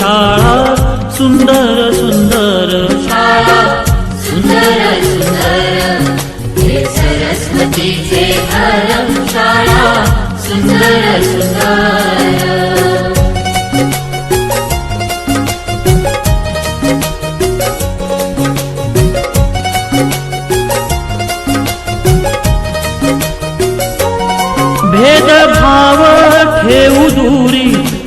शाळा सुंदर सुंदर. शाळा सुंदर सुंदर. सरस्वतीचे शाळा सुंदर सुंदर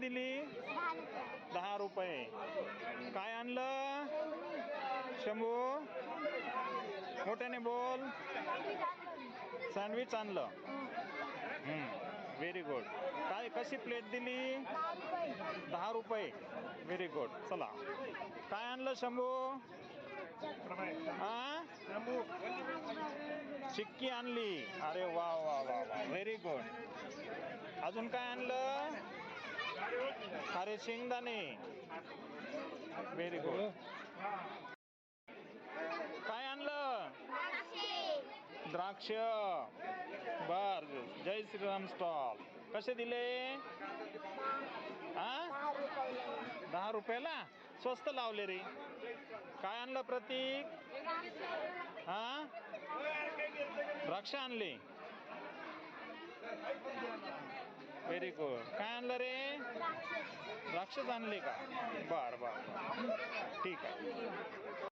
दिली? दहा रुपये. काय आणलं? शंभू? मोठ्याने बोल. सँडविच आणलं. व्हेरी गुड काय कशी प्लेट दिली? दहा रुपये. व्हेरी गुड चला. काय आणलं शंभू? चिक्की आणली. अरे वा वा वा वा. व्हेरी गुड अजून काय आणलं? अरे शेंगदाणे. व्हेरी गुड काय आणलं? द्राक्ष. बर जय श्रीराम स्टॉल. कसे दिले? हा दहा रुपयाला? स्वस्त लावले रे. काय आणलं प्रतीक? हा द्राक्ष आणले. व्हेरी गुड काय आणलं रे? द्राक्षच आणले का? बर बर. ठीक आहे.